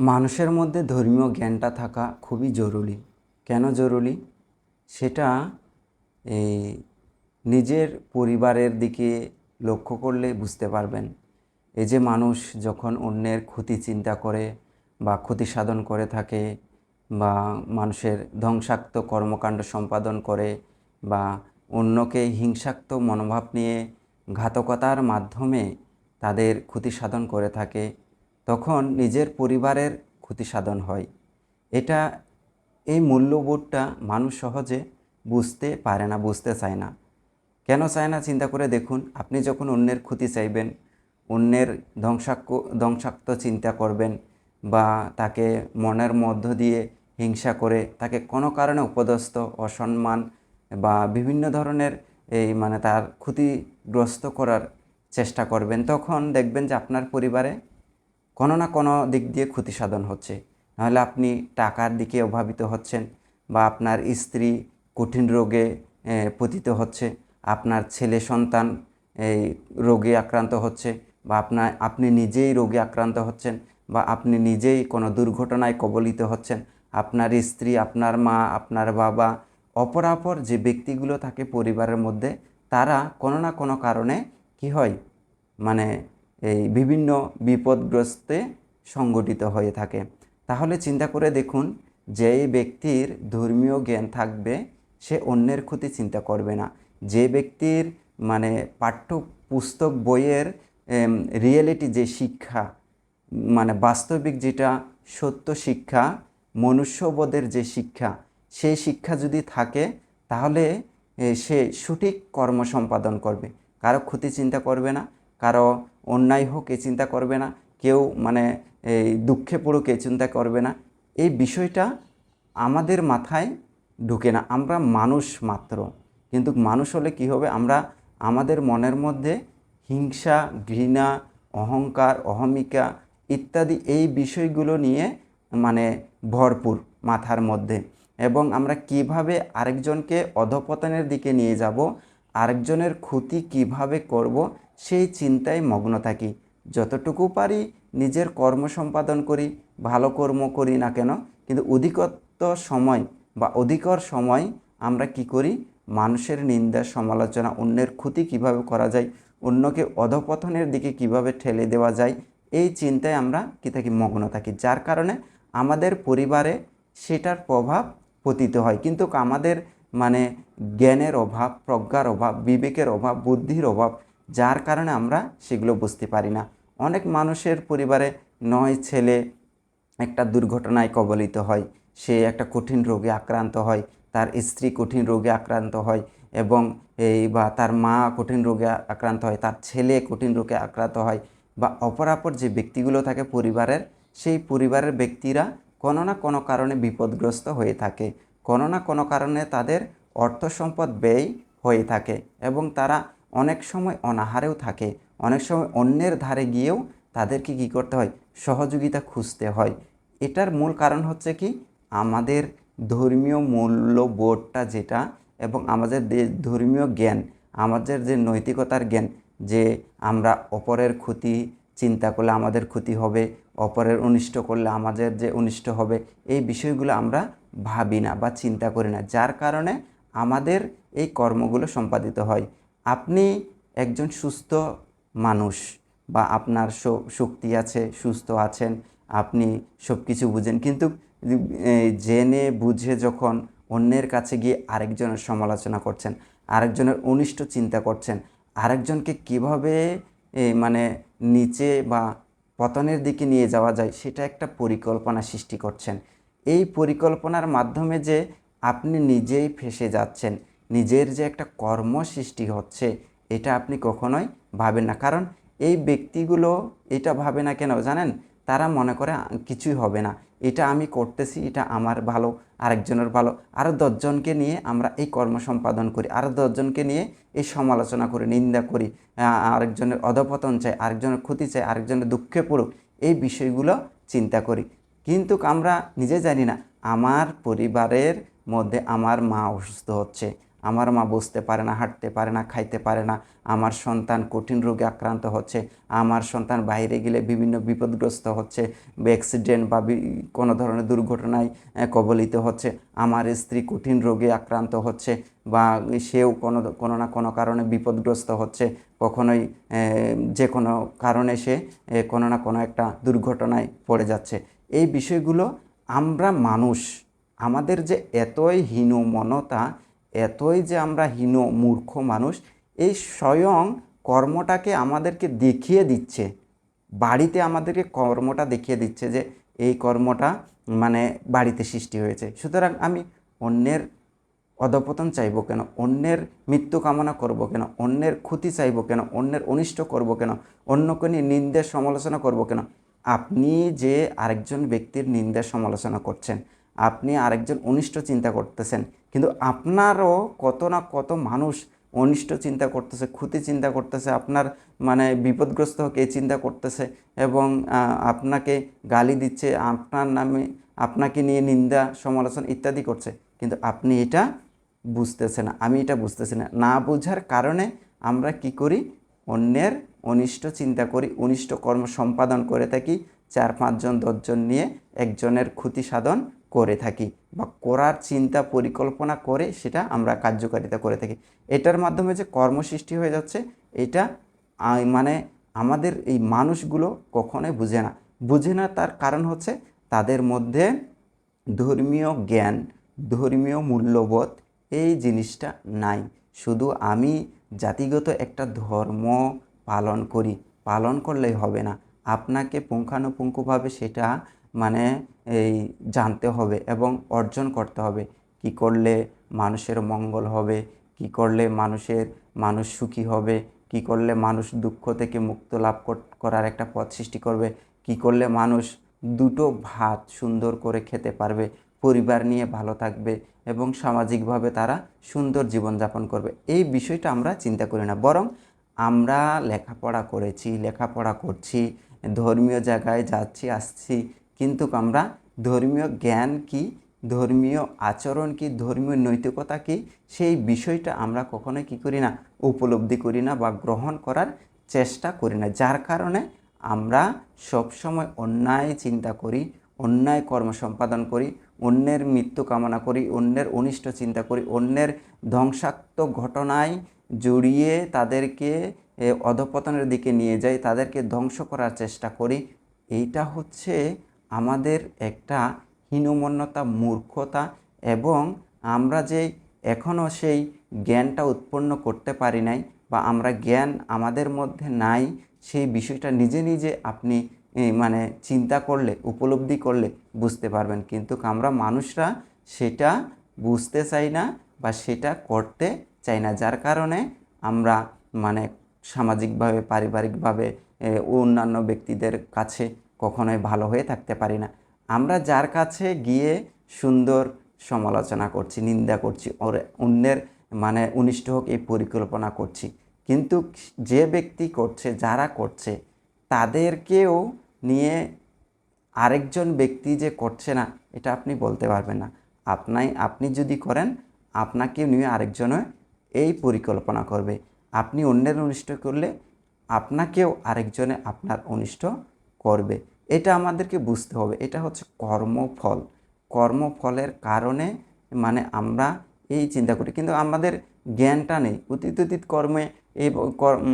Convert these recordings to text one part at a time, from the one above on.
মানুষের মধ্যে ধর্মীয় জ্ঞানটা থাকা খুবই জরুরি। কেন জরুরি? সেটা এই নিজের পরিবারের দিকে লক্ষ্য করলে বুঝতে পারবেন। এই যে মানুষ যখন অন্যের ক্ষতি চিন্তা করে বা ক্ষতি সাধন করে থাকে বা মানুষের ধ্বংসাত্মক কর্মকাণ্ড সম্পাদন করে বা অন্যকে হিংসাক্ত মনোভাব নিয়ে ঘাতকতার মাধ্যমে তাদের ক্ষতি সাধন করে থাকে তখন নিজের পরিবারের ক্ষতি সাধন হয়। এটা, এই মূল্যবোধটা মানুষ সহজে বুঝতে পারে না, বুঝতে চায় না। কেন চায় না? চিন্তা করে দেখুন, আপনি যখন অন্যের ক্ষতি চাইবেন, অন্যের ধ্বংসাক্ষ, ধ্বংসাক্ত চিন্তা করবেন বা তাকে মনের মধ্য দিয়ে হিংসা করে, তাকে কোনো কারণে উপদস্থ, অসম্মান বা বিভিন্ন ধরনের এই মানে তার ক্ষতিগ্রস্ত করার চেষ্টা করবেন, তখন দেখবেন যে আপনার পরিবারে কোনো না কোনো দিক দিয়ে ক্ষতি সাধন হচ্ছে। নাহলে আপনি টাকার দিকে অভাবিত হচ্ছেন বা আপনার স্ত্রী কঠিন রোগে পতিত হচ্ছে, আপনার ছেলে সন্তান এই রোগে আক্রান্ত হচ্ছে বা আপনার আপনি নিজেই রোগে আক্রান্ত হচ্ছেন বা আপনি নিজেই কোনো দুর্ঘটনায় কবলিত হচ্ছেন, আপনার স্ত্রী, আপনার মা, আপনার বাবা, অপরাপর যে ব্যক্তিগুলো থাকে পরিবারের মধ্যে, তারা কোনো না কোনো কারণে কি হয়? মানে এই বিভিন্ন বিপদগ্রস্তে সংগঠিত হয়ে থাকে। তাহলে চিন্তা করে দেখুন, যেই ব্যক্তির ধর্মীয় জ্ঞান থাকবে, সে অন্যের ক্ষতি চিন্তা করবে না। যে ব্যক্তির মানে পাঠ্য পুস্তক বইয়ের রিয়েলিটি যে শিক্ষা মানে বাস্তবিক যেটা সত্য শিক্ষা, মনুষ্যবোধের যে শিক্ষা, সেই শিক্ষা যদি থাকে, তাহলে সে সঠিক কর্ম সম্পাদন করবে। কারও ক্ষতি চিন্তা করবে না। কারও অন্যায় হোক, এ চিন্তা করবে না। কেউ মানে এই দুঃখে পড়ুক, এ চিন্তা করবে না। এই বিষয়টা আমাদের মাথায় ঢুকে না। আমরা মানুষ মাত্র। কিন্তু মানুষ হলে কি হবে? আমরা আমাদের মনের মধ্যে হিংসা, ঘৃণা, অহংকার, অহমিকা ইত্যাদি এই বিষয়গুলো নিয়ে মানে ভরপুর মাথার মধ্যে। এবং আমরা কীভাবে আরেকজনকে অধপতনের দিকে নিয়ে যাব, আরেকজনের ক্ষতি কীভাবে করব সেই চিন্তায় মগ্ন থাকি। যতটুকু পারি নিজের কর্ম সম্পাদন করি, ভালো কর্ম করি না কেন, কিন্তু অধিকত্ব সময় বা অধিকর সময় আমরা কি করি? মানুষের নিন্দা, সমালোচনা, অন্যের ক্ষতি কীভাবে করা যায়, অন্যকে অধপতনের দিকে কীভাবে ঠেলে দেওয়া যায়, এই চিন্তায় আমরা কি থাকি? মগ্ন থাকি। যার কারণে আমাদের পরিবারে সেটার প্রভাব পতিত হয়। কিন্তু আমাদের মানে জ্ঞানের অভাব, প্রজ্ঞার অভাব, বিবেকের অভাব, বুদ্ধির অভাব যার কারণে আমরা সেগুলো বুঝতে পারি না। অনেক মানুষের পরিবারে নয় ছেলে একটা দুর্ঘটনায় কবলিত হয়, সে একটা কঠিন রোগে আক্রান্ত হয়, তার স্ত্রী কঠিন রোগে আক্রান্ত হয় এবং এই বা তার মা কঠিন রোগে আক্রান্ত হয়, তার ছেলে কঠিন রোগে আক্রান্ত হয় বা অপরাপর যে ব্যক্তিগুলো থাকে পরিবারের, সেই পরিবারের ব্যক্তিরা কোনো না কোনো কারণে বিপদগ্রস্ত হয়ে থাকে। কোনো না কোনো কারণে তাদের অর্থ সম্পদ ব্যয় হয়ে থাকে এবং তারা অনেক সময় অনাহারেও থাকে। অনেক সময় অন্যের ধারে গিয়েও তাদেরকে কী করতে হয়? সহযোগিতা খুঁজতে হয়। এটার মূল কারণ হচ্ছে কি? আমাদের ধর্মীয় মূল্যবোধটা যেটা এবং আমাদের ধর্মীয় জ্ঞান, আমাদের যে নৈতিকতার জ্ঞান, যে আমরা অপরের ক্ষতি চিন্তা করলে আমাদের ক্ষতি হবে, অপরের অনিষ্ট করলে আমাদের যে অনিষ্ট হবে, এই বিষয়গুলো আমরা ভাবি না বা চিন্তা করি না। যার কারণে আমাদের এই কর্মগুলো সম্পাদিত হয়। আপনি একজন সুস্থ মানুষ বা আপনার শক্তি আছে, সুস্থ আছেন, আপনি সব কিছু বুঝেন। কিন্তু জেনে বুঝে যখন অন্যের কাছে গিয়ে আরেকজনের সমালোচনা করছেন, আরেকজনের অনিষ্ট চিন্তা করছেন, আরেকজনকে কীভাবে মানে নিচে বা পতনের দিকে নিয়ে যাওয়া যায়, সেটা একটা পরিকল্পনা সৃষ্টি করছেন। এই পরিকল্পনার মাধ্যমে যে আপনি নিজেই ফেসে যাচ্ছেন নিজের যে একটা কর্ম সৃষ্টি হচ্ছে, এটা আপনি কখনোই ভাবেন না। কারণ এই ব্যক্তিগুলো এটা ভাবে না কেন জানেন? তারা মনে করে কিছুই হবে না। এটা আমি করতেছি, এটা আমার ভালো, আরেকজনের ভালো। আরও দশজনকে নিয়ে আমরা এই কর্ম সম্পাদন করি। আরও দশজনকে নিয়ে এই সমালোচনা করি, নিন্দা করি। আরেকজনের অধপতন চাই, আরেকজনের ক্ষতি চাই, আরেকজনের দুঃখে পড়ুক, এই বিষয়গুলো চিন্তা করি। কিন্তু আমরা নিজে জানি না, আমার পরিবারের মধ্যে আমার মা অসুস্থ হচ্ছে। আমার মা বসতে পারে না, হাঁটতে পারে না, খাইতে পারে না। আমার সন্তান কঠিন রোগে আক্রান্ত হচ্ছে। আমার সন্তান বাইরে গেলে বিভিন্ন বিপদগ্রস্ত হচ্ছে। অ্যাক্সিডেন্ট বা বি- কোনো ধরনের দুর্ঘটনায় কবলিত হচ্ছে। আমার স্ত্রী কঠিন রোগে আক্রান্ত হচ্ছে বা সেও কোনো কোনো না কোনো কারণে বিপদগ্রস্ত হচ্ছে। কখনোই যে কোনো কারণে সে কোনো না কোনো একটা দুর্ঘটনায় পড়ে যাচ্ছে। এই বিষয়গুলো আমরা মানুষ, আমাদের যে এতই হীনমনতা এতই যে আমরা হীন, মূর্খ মানুষ, এই স্বয়ং কর্মটাকে আমাদেরকে দেখিয়ে দিচ্ছে। বাড়িতে আমাদেরকে কর্মটা দেখিয়ে দিচ্ছে যে এই কর্মটা মানে বাড়িতে সৃষ্টি হয়েছে। সুতরাং আমি অন্যের অধপতন চাইব কেন? অন্যের মৃত্যু কামনা করব কেন? অন্যের ক্ষতি চাইব কেন? অন্যের অনিষ্ট করব কেন? অন্যকে নিয়ে নিন্দের সমালোচনা করব কেন? আপনি যে আরেকজন ব্যক্তির নিন্দের সমালোচনা করছেন, আপনি আরেকজন অনিষ্ট চিন্তা করতেছেন কিন্তু আপনারও কত না কত মানুষ অনিষ্ট চিন্তা করতেছে, ক্ষতি চিন্তা করতেছে, আপনার মানে বিপদগ্রস্ত এই চিন্তা করতেছে এবং আপনাকে গালি দিচ্ছে, আপনার নামে আপনাকে নিয়ে নিন্দা, সমালোচনা ইত্যাদি করছে। কিন্তু আপনি এটা বুঝতেছে না, আমি এটা বুঝতেছি না। না বোঝার কারণে আমরা কি করি? অন্যের অনিষ্ট চিন্তা করি, অনিষ্ট কর্ম সম্পাদন করে থাকি, চার পাঁচজন, দশজন নিয়ে একজনের ক্ষতি সাধন করে থাকি বা করার চিন্তা পরিকল্পনা করে সেটা আমরা কার্যকারিতা করে থাকি। এটার মাধ্যমে যে কর্ম সৃষ্টি হয়ে যাচ্ছে, এটা মানে আমাদের এই মানুষগুলো কখনোই বুঝে না। বুঝে না তার কারণ হচ্ছে তাদের মধ্যে ধর্মীয় জ্ঞান, ধর্মীয় মূল্যবোধ এই জিনিসটা নাই। শুধু আমি জাতিগত একটা ধর্ম পালন করি, পালন করলেই হবে না। আপনাকে পুঙ্খানুপুঙ্খভাবে সেটা মানে এই জানতে হবে এবং অর্জন করতে হবে। কি করলে মানুষের মঙ্গল হবে? কি করলে মানুষের, মানুষ সুখী হবে? কি করলে মানুষ দুঃখ থেকে মুক্ত লাভ করার একটা পথ সৃষ্টি করবে? কি করলে মানুষ দুটো ভাত সুন্দর করে খেতে পারবে? পরিবার নিয়ে ভালো থাকবে এবং সামাজিকভাবে তারা সুন্দর জীবনযাপন করবে। এই বিষয়টা আমরা চিন্তা করি না। বরং আমরা লেখাপড়া করেছি, লেখাপড়া করছি, ধর্মীয় জায়গায় যাচ্ছি, আসছি কিন্তু আমরা ধর্মীয় জ্ঞান কি, ধর্মীয় আচরণ কি, ধর্মীয় নৈতিকতা কি, সেই বিষয়টা আমরা কখনোই কি করি না, উপলব্ধি করি না বা গ্রহণ করার চেষ্টা করি না। যার কারণে আমরা সবসময় অন্যায় চিন্তা করি, অন্যায় কর্ম সম্পাদন করি, অন্যের মৃত্যু কামনা করি, অন্যের অনিষ্ট চিন্তা করি, অন্যের ধ্বংসাত্মক ঘটনায় জড়িয়ে তাদেরকে অধপতনের দিকে নিয়ে যাই, তাদেরকে ধ্বংস করার চেষ্টা করি। এইটা হচ্ছে আমাদের একটা হীনমন্যতা, মূর্খতা এবং আমরা যে এখনও সেই জ্ঞানটা উৎপন্ন করতে পারি নাই বা আমরা জ্ঞান আমাদের মধ্যে নাই, সেই বিষয়টা নিজে নিজে আপনি মানে চিন্তা করলে, উপলব্ধি করলে বুঝতে পারবেন। কিন্তু আমরা মানুষরা সেটা বুঝতে চাই না বা সেটা করতে চাই না। যার কারণে আমরা মানে সামাজিকভাবে, পারিবারিকভাবে অন্যান্য ব্যক্তিদের কাছে কখনোই ভালো হয়ে থাকতে পারি না। আমরা যার কাছে গিয়ে সুন্দর সমালোচনা করছি, নিন্দা করছি, ওর অন্যের মানে অনিষ্ট হোক এই পরিকল্পনা করছি, কিন্তু যে ব্যক্তি করছে, যারা করছে, তাদেরকেও নিয়ে আরেকজন ব্যক্তি যে করছে না, এটা আপনি বলতে পারবেন না। আপনাই, আপনি যদি করেন আপনাকে নিয়ে আরেকজনে এই পরিকল্পনা করবে। আপনি অন্যের অনিষ্ট করলে আপনাকেও আরেকজনে আপনার অনিষ্ট করবে। এটা আমাদেরকে বুঝতে হবে। এটা হচ্ছে কর্মফল। কর্মফলের কারণে মানে আমরা এই চিন্তা করি। কিন্তু আমাদের জ্ঞানটা নেই। অতীত অতীত কর্মে এই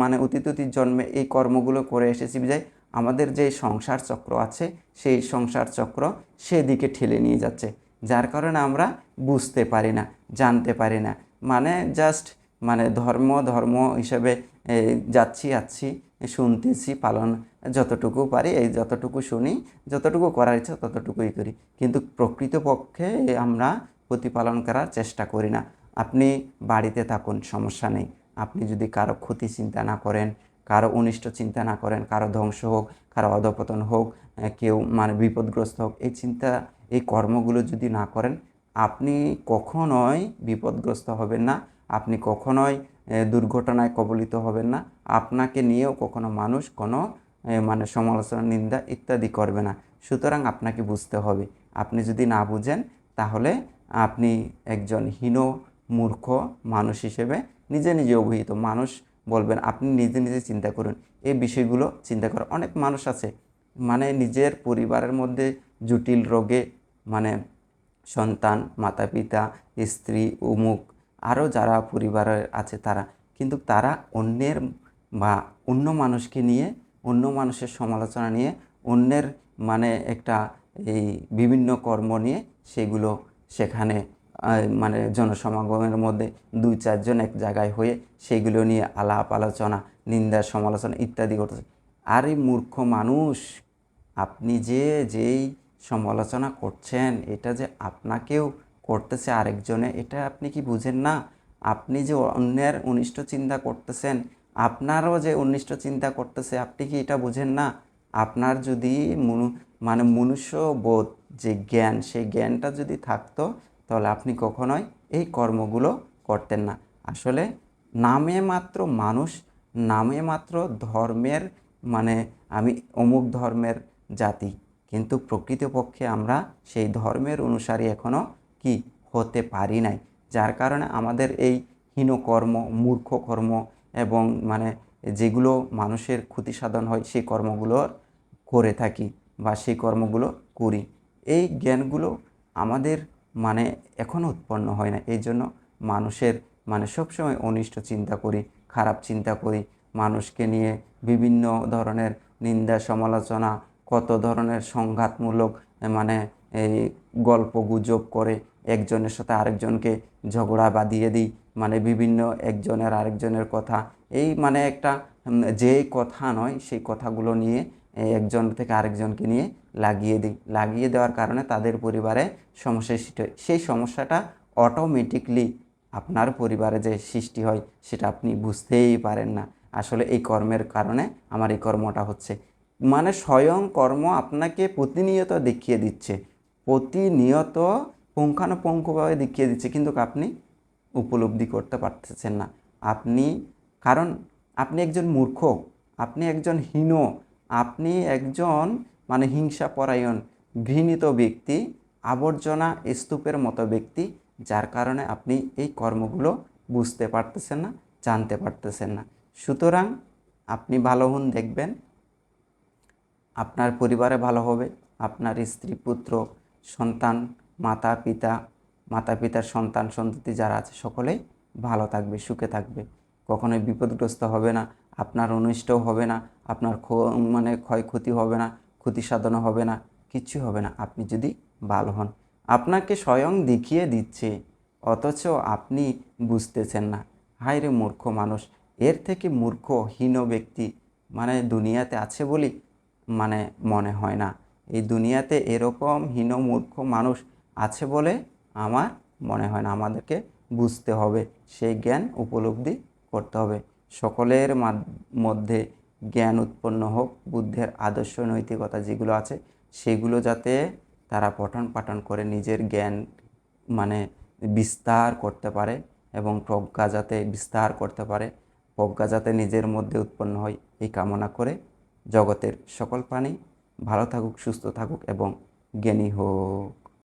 মানে অতীত অতীত জন্মে এই কর্মগুলো করে এসেছি বিজায়। আমাদের যে সংসার চক্র আছে, সেই সংসার চক্র সেদিকে ঠেলে নিয়ে যাচ্ছে। যার কারণে আমরা বুঝতে পারি না, জানতে পারি না। মানে জাস্ট মানে ধর্ম ধর্ম হিসেবে যাচ্ছি, আছি শুনতেছি, পালন যতটুকু পারি, এই যতটুকু শুনি, যতটুকু করার ইচ্ছা ততটুকুই করি। কিন্তু প্রকৃতপক্ষে আমরা প্রতিপালন করার চেষ্টা করি না। আপনি বাড়িতে থাকুন, সমস্যা নেই। আপনি যদি কারও ক্ষতি চিন্তা না করেন, কারও অনিষ্ট চিন্তা না করেন, কারও ধ্বংস হোক, কারও অধপতন হোক কেউ মানে বিপদগ্রস্ত হোক, এই চিন্তা, এই কর্মগুলো যদি না করেন, আপনি কখনোই বিপদগ্রস্ত হবেন না। আপনি কখনোই দুর্ঘটনায় কবলিত হবেন না। আপনাকে নিয়েও কখনো মানুষ কোনো মানে সমালোচনা, নিন্দা ইত্যাদি করবে না। সুতরাং আপনাকে বুঝতে হবে। আপনি যদি না বুঝেন, তাহলে আপনি একজন হীন, মূর্খ মানুষ হিসেবে নিজে নিজে অভিহিত। মানুষ বলবেন, আপনি নিজে নিজে চিন্তা করুন। এই বিষয়গুলো চিন্তা করার অনেক মানুষ আছে। মানে নিজের পরিবারের মধ্যে জটিল রোগে মানে সন্তান মাতা পিতা স্ত্রী উমুক আরও যারা পরিবারে আছে তারা। কিন্তু তারা অন্যের বা অন্য মানুষকে নিয়ে, অন্য মানুষের সমালোচনা নিয়ে, অন্যের মানে একটা এই বিভিন্ন কর্ম নিয়ে সেগুলো সেখানে মানে জনসমাগমের মধ্যে দুই চারজন এক জায়গায় হয়ে সেগুলো নিয়ে আলাপ আলোচনা, নিন্দা, সমালোচনা ইত্যাদি করতেছে। আর এই মূর্খ মানুষ, আপনি যে যেই সমালোচনা করছেন, এটা যে আপনাকেও করতেছে আরেকজনে, এটা আপনি কি বুঝেন না? আপনি যে অন্যের অনিষ্ট চিন্তা করতেছেন আপনারও যে অনিষ্ট চিন্তা করতেছে, আপনি কি এটা বুঝেন না? আপনার যদি মনু মানে মনুষ্য বোধ যে জ্ঞান, সেই জ্ঞানটা যদি থাকতো, তাহলে আপনি কখনোই এই কর্মগুলো করতেন না। আসলে নামে মাত্র মানুষ, নামে মাত্র ধর্মের মানে আমি অমুক ধর্মের জাতি, কিন্তু প্রকৃতপক্ষে আমরা সেই ধর্মের অনুসারী এখনও কি হতে পারি নাই, যার কারণে আমাদের এই হীনকর্ম মূর্খ কর্ম এবং মানে যেগুলো মানুষের ক্ষতি সাধন হয়, সেই কর্মগুলোর করে থাকি বা সেই কর্মগুলো করি। এই জ্ঞানগুলো আমাদের মানে এখনও উৎপন্ন হয় না। এই জন্য মানুষের মানে সবসময় অনিষ্ট চিন্তা করি, খারাপ চিন্তা করি। মানুষকে নিয়ে বিভিন্ন ধরনের নিন্দা, সমালোচনা, কত ধরনের সংঘাতমূলক মানে এই গল্প গুজব করে একজনের সাথে আরেকজনকে ঝগড়া বাঁধিয়ে দিই মানে বিভিন্ন একজনের আরেকজনের কথা। এই মানে একটা যে কথা নয়, সেই কথাগুলো নিয়ে একজন থেকে আরেকজনকে নিয়ে লাগিয়ে দিই লাগিয়ে দেওয়ার কারণে তাদের পরিবারে সমস্যা সৃষ্টি হয়। সেই সমস্যাটা অটোমেটিকলি আপনার পরিবারে যে সৃষ্টি হয়, সেটা আপনি বুঝতেই পারেন না। আসলে এই কর্মের কারণে আমার এই কর্মটা হচ্ছে। মানে স্বয়ং কর্ম আপনাকে প্রতিনিয়ত দেখিয়ে দিচ্ছে। প্রতিনিয়ত পুঙ্খানুপুঙ্খভাবে দেখিয়ে দিচ্ছে। কিন্তু আপনি উপলব্ধি করতে পারতেছেন না। আপনি, কারণ আপনি একজন মূর্খ, আপনি একজন হীন, আপনি একজন মানে হিংসাপরায়ণ ঘৃণিত ব্যক্তি, আবর্জনা স্তূপের মতো ব্যক্তি, যার কারণে আপনি এই কর্মগুলো বুঝতে পারতেছেন না, জানতে পারতেছেন না। সুতরাং আপনি ভালো হন, দেখবেন আপনার পরিবারে ভালো হবে, আপনার স্ত্রী, পুত্র, সন্তান, মাতা, পিতা মাতা পিতার সন্তান, সন্ততি যারা আছে, সকলেই ভালো থাকবে, সুখে থাকবে। কখনোই বিপদগ্রস্ত হবে না, আপনার অনিষ্টও হবে না, আপনার মানে ক্ষয়ক্ষতি হবে না, ক্ষতি সাধনও হবে না, কিচ্ছু হবে না। আপনি যদি ভালো হন। আপনাকে স্বয়ং দেখিয়ে দিচ্ছে, অথচ আপনি বুঝতেছেন না। হায় রে মূর্খ মানুষ, এর থেকে মূর্খ হীন ব্যক্তি মানে দুনিয়াতে আছে বলি মানে মনে হয় না। এই দুনিয়াতে এরকম হীন মূর্খ মানুষ আছে বলে আমার মনে হয় না, আমাদেরকে বুঝতে হবে। সেই জ্ঞান উপলব্ধি করতে হবে। সকলের মধ্যে জ্ঞান উৎপন্ন হোক, বুদ্ধের আদর্শ নৈতিকতা যেগুলো আছে, সেগুলো যাতে তারা পঠন পাঠন করে নিজের জ্ঞান মানে বিস্তার করতে পারে এবং প্রজ্ঞা যাতে বিস্তার করতে পারে, প্রজ্ঞা যাতে নিজের মধ্যে উৎপন্ন হয়, এই কামনা করে জগতের সকল প্রাণী ভালো থাকুক, সুস্থ থাকুক এবং জ্ঞানী হোক।